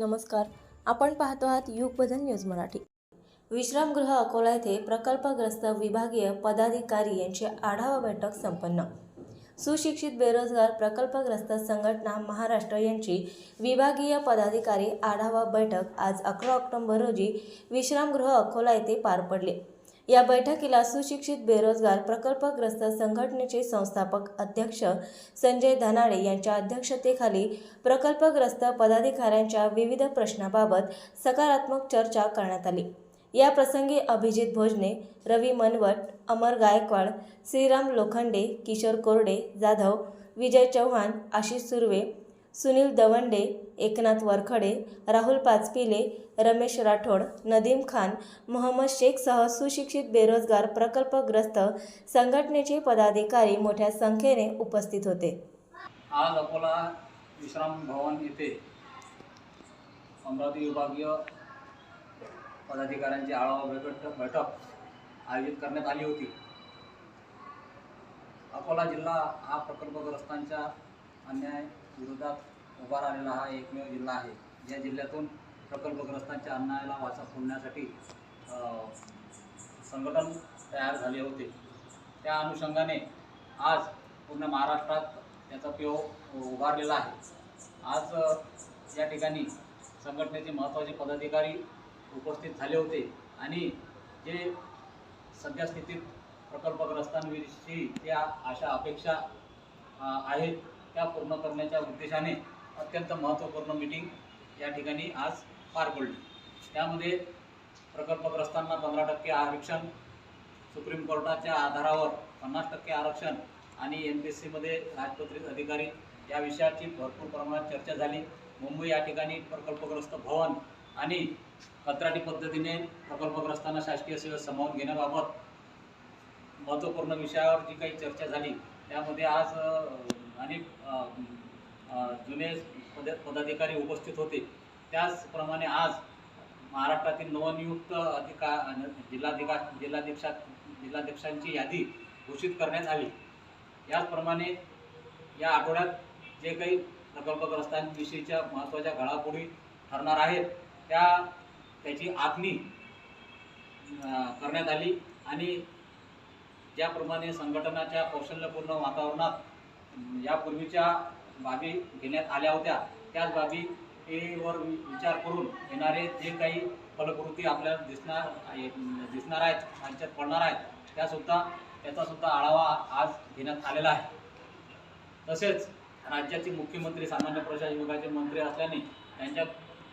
नमस्कार. आपण पाहतो आहात युगबदल न्यूज मराठी. विश्रामगृह अकोला येथे प्रकल्पग्रस्त विभागीय पदाधिकारी यांची आढावा बैठक संपन्न. सुशिक्षित बेरोजगार प्रकल्पग्रस्त संघटना महाराष्ट्र यांची विभागीय पदाधिकारी आढावा बैठक आज अकरा ऑक्टोंबर रोजी विश्रामगृह अकोला येथे पार पडले. या बैठकीला सुशिक्षित बेरोजगार प्रकल्पग्रस्त संघटनेचे संस्थापक अध्यक्ष संजय धनाडे यांच्या अध्यक्षतेखाली प्रकल्पग्रस्त पदाधिकाऱ्यांच्या विविध प्रश्नाबाबत सकारात्मक चर्चा करण्यात आली. या प्रसंगी अभिजित भोजने रवी मनवट अमर गायकवाड श्रीराम लोखंडे किशोर कोरडे जाधव विजय चव्हाण आशिष सुर्वे सुनील दवंडे एकनाथ वरखडे राहुल पाचपिले रमेश राठोड नदीम खान मोहम्मद शेखसह सुशिक्षित बेरोजगार प्रकल्पग्रस्त संघटनेचे पदाधिकारी मोठ्या संख्येने उपस्थित होते. आज अकोला विश्राम भवन येथे अमरावती विभागीय पदाधिकाऱ्यांची आढावा बैठक बैठक आयोजित करण्यात आली होती. अकोला जिल्हा हा प्रकल्पग्रस्तांच्या अन्याय विरोधात उभा राहिलेला हा एकमेव जिल्हा आहे. ज्या जिल्ह्यातून प्रकल्पग्रस्तांच्या अन्नाला वाचा फोडण्यासाठी संघटन तयार झाले होते. त्या अनुषंगाने आज पूर्ण महाराष्ट्रात त्याचा पेव उभारलेला आहे. आज या ठिकाणी संघटनेचे महत्त्वाचे पदाधिकारी उपस्थित झाले होते आणि जे सध्या स्थितीत प्रकल्पग्रस्तांविषयी त्या अशा अपेक्षा आहेत त्या पूर्ण करण्याच्या उद्देशाने अत्यंत महत्त्वपूर्ण मीटिंग या ठिकाणी आज पार पडली. त्यामध्ये प्रकल्पग्रस्तांना पंधरा टक्के आरक्षण सुप्रीम कोर्टाच्या आधारावर पन्नास टक्के आरक्षण आणि एम पी एस सीमध्ये राजपत्रित अधिकारी या विषयाची भरपूर प्रमाणात चर्चा झाली. मुंबई या ठिकाणी प्रकल्पग्रस्त भवन आणि कंत्राटी पद्धतीने प्रकल्पग्रस्तांना शासकीय सेवेत सामावून घेण्याबाबत महत्त्वपूर्ण विषयावर जी काही चर्चा झाली त्यामध्ये आज अनेक जुने पद पदाधिकारी उपस्थित होते. त्याचप्रमाणे आज महाराष्ट्रातील नवनियुक्त अधिका जिल्हाधिका जिल्हाधीक्षा जिल्हाध्यक्षांची यादी घोषित करण्यात आली. याचप्रमाणे या आठवड्यात जे काही प्रकल्पग्रस्तांविषयीच्या महत्त्वाच्या घडामोडी ठरणार आहेत त्या त्याची आखणी करण्यात आली. आणि ज्याप्रमाणे संघटनाच्या कौशल्यपूर्ण वातावरणात यापूर्वीच्या बाबी घेण्यात आल्या होत्या. त्याच बाबी वर विचार करून येणारे जे काही फलकृती आपल्याला दिसणार दिसणार आहेत त्यांच्यात पडणार आहेत त्यासुद्धा त्याचासुद्धा आढावा आज घेण्यात आलेला आहे. तसेच राज्याचे मुख्यमंत्री सामान्य प्रशासन विभागाचे मंत्री असल्याने त्यांच्या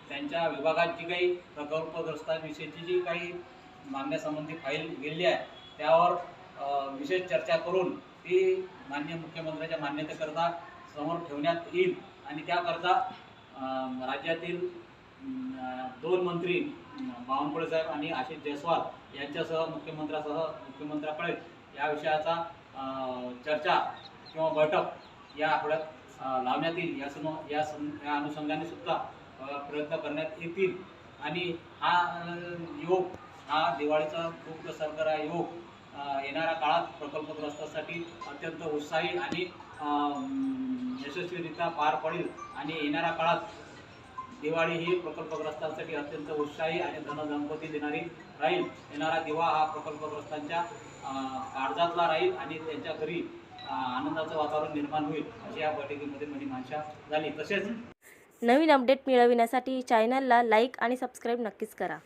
त्यांच्या विभागात जी काही प्रकल्पग्रस्तांविषयीची जी काही मागण्यासंबंधी फाईल गेलेली आहे त्यावर विशेष चर्चा करून ते मान्य मुख्यमंत्र्यांच्या मान्यतेकरता समोर ठेवण्यात येईल. आणि त्याकरता राज्यातील दोन मंत्री बावनकुळे साहेब आणि आशिष जयस्वाल यांच्यासह मुख्यमंत्र्यासह मुख्यमंत्र्याकडे या विषयाचा चर्चा किंवा बैठक या आठवड्यात लावण्यात येईल. या सम या सं या अनुषंगाने सुद्धा प्रयत्न करण्यात येतील. आणि हा योग हा दिवाळीचा खूप सरकार योग येणाऱ्या काळात प्रकल्पग्रस्तांसाठी अत्यंत उत्साही आणि यशस्वीरित्या पार पडेल आणि येणाऱ्या काळात दिवाळी ही प्रकल्पग्रस्तांसाठी अत्यंत उत्साही आणि धनसंपत्ती देणारी राहील. येणारा दिवा हा प्रकल्पग्रस्तांच्या काळजातला राहील आणि त्यांच्या घरी आनंदाचं वातावरण निर्माण होईल अशी या बैठकीमध्ये माझी मानशा झाली. तसेच नवीन अपडेट मिळविण्यासाठी चॅनलला लाईक आणि सबस्क्राईब नक्कीच करा.